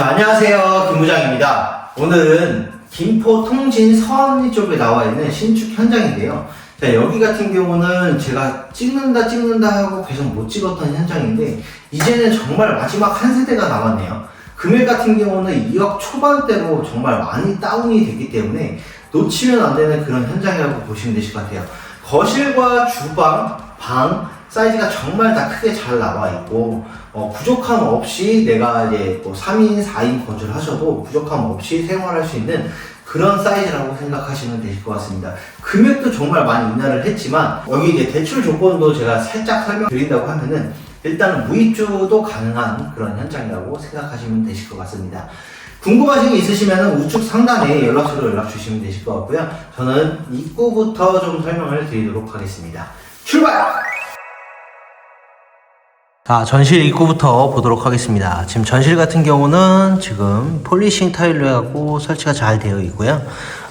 자, 안녕하세요. 김부장입니다. 오늘은 김포 통진 서암리 쪽에 나와 있는 신축 현장인데요. 자, 여기 같은 경우는 제가 찍는다 찍는다 하고 계속 못 찍었던 현장인데 이제는 정말 마지막 한 세대가 남았네요. 금액 같은 경우는 2억 초반대로 정말 많이 다운이 됐기 때문에 놓치면 안 되는 그런 현장이라고 보시면 되실 것 같아요. 거실과 주방, 방 사이즈가 정말 다 크게 잘 나와 있고 어, 부족함 없이 내가 이제 뭐 3인, 4인 거주를 하셔도 부족함 없이 생활할 수 있는 그런 사이즈라고 생각하시면 되실 것 같습니다. 금액도 정말 많이 인하를 했지만 여기 이제 대출 조건도 제가 살짝 설명드린다고 하면은 일단은 무입주도 가능한 그런 현장이라고 생각하시면 되실 것 같습니다. 궁금하신 게 있으시면 우측 상단에 연락처로 연락 주시면 되실 것 같고요. 저는 입구부터 좀 설명을 드리도록 하겠습니다. 출발! 자, 전실 입구부터 보도록 하겠습니다. 지금 전실 같은 경우는 지금 폴리싱 타일로 해갖고 설치가 잘 되어 있고요.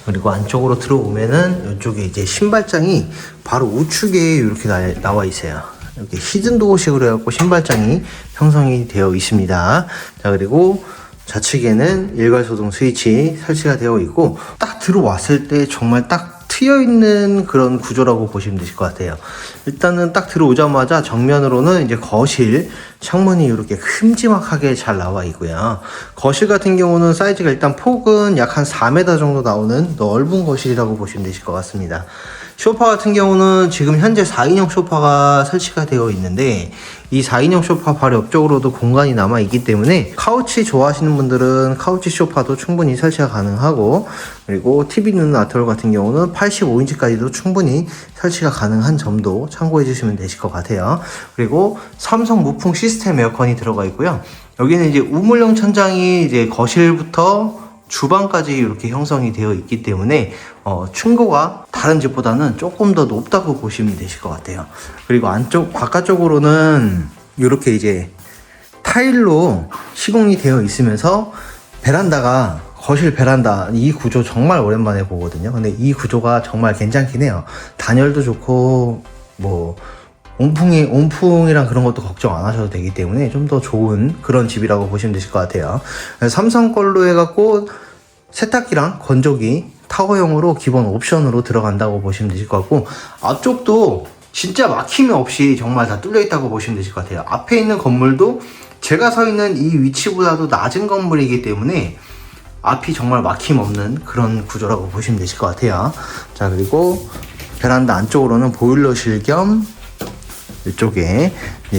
그리고 안쪽으로 들어오면은 이쪽에 이제 신발장이 바로 우측에 이렇게 나, 나와 있어요. 이렇게 히든 도어식으로 해갖고 신발장이 형성이 되어 있습니다. 자, 그리고 좌측에는 일괄 소동 스위치 설치가 되어 있고 딱 들어왔을 때 정말 딱 트여 있는 그런 구조라고 보시면 되실 것 같아요. 일단은 딱 들어오자마자 정면으로는 이제 거실 창문이 이렇게 큼지막하게 잘 나와 있고요. 거실 같은 경우는 사이즈가 일단 폭은 약 한 4m 정도 나오는 넓은 거실이라고 보시면 되실 것 같습니다. 소파 같은 경우는 지금 현재 4인용 소파가 설치가 되어 있는데 이 4인용 소파 바로 옆쪽으로도 공간이 남아 있기 때문에 카우치 좋아하시는 분들은 카우치 소파도 충분히 설치가 가능하고 그리고 TV 눈 아트월 같은 경우는 85인치까지도 충분히 설치가 가능한 점도 참고해 주시면 되실 것 같아요. 그리고 삼성 무풍 시스템 에어컨이 들어가 있고요. 여기는 이제 우물형 천장이 이제 거실부터 주방까지 이렇게 형성이 되어 있기 때문에 어, 층고가 다른 집보다는 조금 더 높다고 보시면 되실 것 같아요. 그리고 안쪽 바깥쪽으로는 이렇게 이제 타일로 시공이 되어 있으면서 베란다가 거실 베란다 이 구조 정말 오랜만에 보거든요. 근데 이 구조가 정말 괜찮긴 해요. 단열도 좋고 뭐 온풍이 온풍이랑 그런 것도 걱정 안 하셔도 되기 때문에 좀 더 좋은 그런 집이라고 보시면 되실 것 같아요. 삼성 걸로 해갖고 세탁기랑 건조기 타워형으로 기본 옵션으로 들어간다고 보시면 되실 것 같고 앞쪽도 진짜 막힘이 없이 정말 다 뚫려 있다고 보시면 되실 것 같아요. 앞에 있는 건물도 제가 서 있는 이 위치보다도 낮은 건물이기 때문에 앞이 정말 막힘 없는 그런 구조라고 보시면 되실 것 같아요. 자 그리고 베란다 안쪽으로는 보일러실 겸 이쪽에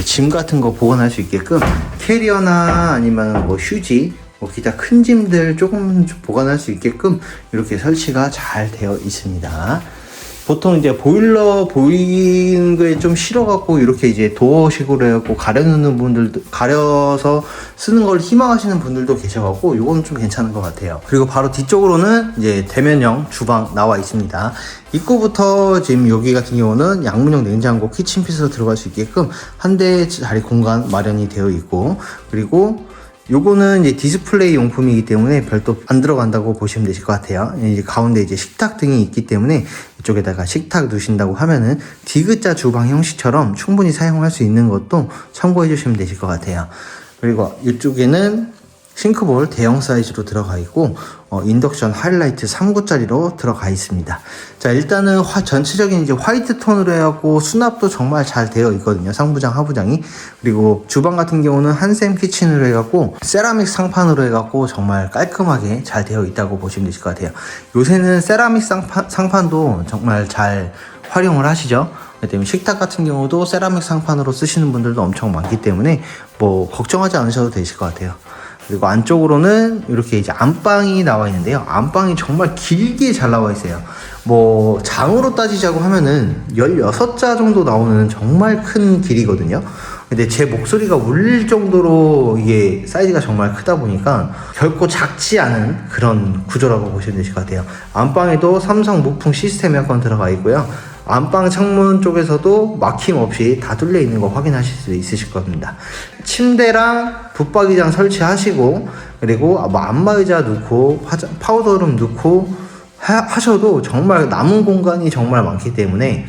짐 같은 거 보관할 수 있게끔 캐리어나 아니면 뭐 휴지 뭐 기타 큰 짐들 조금 보관할 수 있게끔 이렇게 설치가 잘 되어 있습니다. 보통 이제 보일러 보이는 거에 좀 싫어갖고 이렇게 이제 도어식으로 해갖고 가려놓는 분들도 가려서 쓰는 걸 희망하시는 분들도 계셔갖고 이건 좀 괜찮은 것 같아요. 그리고 바로 뒤쪽으로는 이제 대면형 주방 나와 있습니다. 입구부터 지금 여기 같은 경우는 양문형 냉장고 키친피스로 들어갈 수 있게끔 한대 자리 공간 마련이 되어 있고 그리고 요거는 이제 디스플레이 용품이기 때문에 별도 안 들어간다고 보시면 되실 것 같아요. 이제 가운데 이제 식탁 등이 있기 때문에 이쪽에다가 식탁 두신다고 하면은 디귿자 주방 형식처럼 충분히 사용할 수 있는 것도 참고해 주시면 되실 것 같아요. 그리고 이쪽에는 싱크볼 대형 사이즈로 들어가 있고 어, 인덕션 하이라이트 3구짜리로 들어가 있습니다. 자 일단은 화, 전체적인 이제 화이트 톤으로 해갖고 수납도 정말 잘 되어 있거든요. 상부장 하부장이 그리고 주방 같은 경우는 한샘 키친으로 해갖고 세라믹 상판으로 해갖고 정말 깔끔하게 잘 되어 있다고 보시면 되실 것 같아요. 요새는 세라믹 상판, 상판도 정말 잘 활용을 하시죠. 때문에 식탁 같은 경우도 세라믹 상판으로 쓰시는 분들도 엄청 많기 때문에 뭐 걱정하지 않으셔도 되실 것 같아요. 그리고 안쪽으로는 이렇게 이제 안방이 나와 있는데요. 안방이 정말 길게 잘 나와 있어요. 뭐 장으로 따지자고 하면은 16자 정도 나오는 정말 큰 길이거든요. 근데 제 목소리가 울릴 정도로 이게 사이즈가 정말 크다 보니까 결코 작지 않은 그런 구조라고 보시면 되실 것 같아요. 안방에도 삼성 무풍 시스템 에어컨 들어가 있고요. 안방 창문 쪽에서도 막힘 없이 다 뚫려 있는 거 확인하실 수 있으실 겁니다. 침대랑 붙박이장 설치하시고 그리고 뭐 안마의자 넣고 파우더룸 넣고 하, 하셔도 정말 남은 공간이 정말 많기 때문에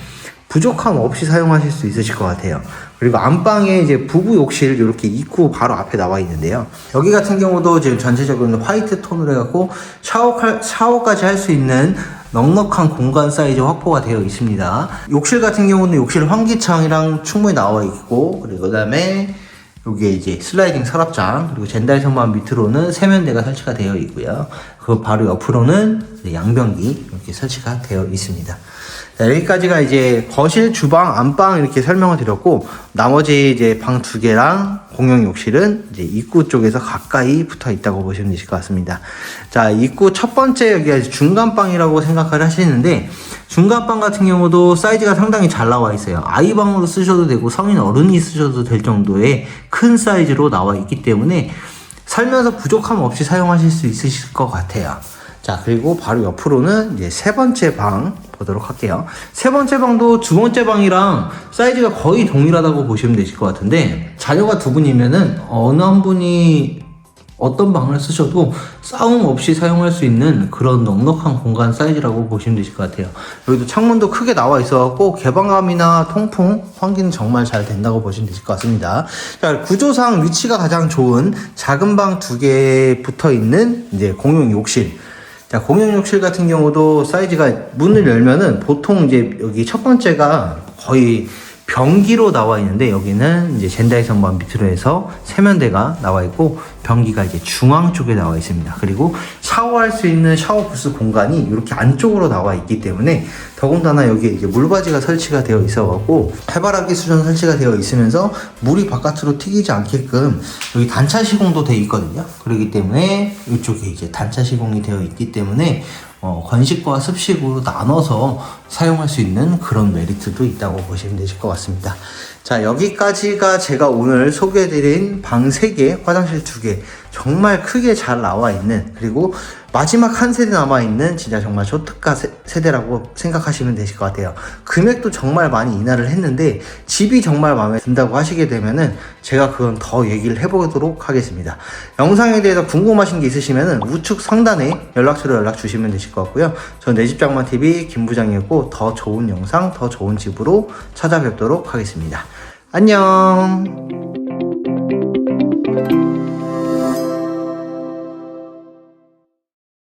부족함 없이 사용하실 수 있으실 것 같아요. 그리고 안방에 이제 부부 욕실 이렇게 입구 바로 앞에 나와 있는데요. 여기 같은 경우도 지금 전체적으로 화이트 톤으로 해갖고 샤워, 샤워까지 할 수 있는 넉넉한 공간 사이즈 확보가 되어 있습니다. 욕실 같은 경우는 욕실 환기창이랑 충분히 나와 있고, 그리고 그 다음에 여기에 이제 슬라이딩 서랍장, 그리고 젠다이 선반 밑으로는 세면대가 설치가 되어 있고요. 그 바로 옆으로는 양변기 이렇게 설치가 되어 있습니다. 자, 여기까지가 이제 거실, 주방, 안방 이렇게 설명을 드렸고, 나머지 이제 방 두 개랑 공용 욕실은 이제 입구 쪽에서 가까이 붙어 있다고 보시면 되실 것 같습니다. 자, 입구 첫 번째 여기가 중간방이라고 생각을 하시는데, 중간방 같은 경우도 사이즈가 상당히 잘 나와 있어요. 아이방으로 쓰셔도 되고 성인 어른이 쓰셔도 될 정도의 큰 사이즈로 나와 있기 때문에 살면서 부족함 없이 사용하실 수 있으실 것 같아요. 자, 그리고 바로 옆으로는 이제 세 번째 방 보도록 할게요. 세 번째 방도 두 번째 방이랑 사이즈가 거의 동일하다고 보시면 되실 것 같은데, 자녀가 두 분이면은 어느 한 분이 어떤 방을 쓰셔도 싸움 없이 사용할 수 있는 그런 넉넉한 공간 사이즈라고 보시면 되실 것 같아요. 여기도 창문도 크게 나와 있어갖고 개방감이나 통풍 환기는 정말 잘 된다고 보시면 되실 것 같습니다. 자, 구조상 위치가 가장 좋은 작은 방 두 개 붙어 있는 이제 공용 욕실. 자, 공용 욕실 같은 경우도 사이즈가 문을 열면은 보통 이제 여기 첫 번째가 거의 변기로 나와 있는데 여기는 이제 젠다이 선반 밑으로 해서 세면대가 나와 있고 변기가 이제 중앙 쪽에 나와 있습니다. 그리고 샤워할 수 있는 샤워 부스 공간이 이렇게 안쪽으로 나와 있기 때문에 더군다나 여기에 이제 물바지가 설치가 되어 있어 갖고 해바라기 수전 설치가 되어 있으면서 물이 바깥으로 튀기지 않게끔 여기 단차 시공도 되어 있거든요. 그렇기 때문에 이쪽에 이제 단차 시공이 되어 있기 때문에 어, 건식과 습식으로 나눠서 사용할 수 있는 그런 메리트도 있다고 보시면 되실 것 같습니다. 자, 여기까지가 제가 오늘 소개해드린 방 3개, 화장실 2개, 정말 크게 잘 나와 있는, 그리고 마지막 한 세대 남아 있는 진짜 정말 초특가 세, 세대라고 생각하시면 되실 것 같아요. 금액도 정말 많이 인하를 했는데, 집이 정말 마음에 든다고 하시게 되면은, 제가 그건 더 얘기를 해보도록 하겠습니다. 영상에 대해서 궁금하신 게 있으시면은, 우측 상단에 연락처로 연락 주시면 되실 것 같고요. 전 내집장만TV 김 부장이었고, 더 좋은 영상, 더 좋은 집으로 찾아뵙도록 하겠습니다. 안녕!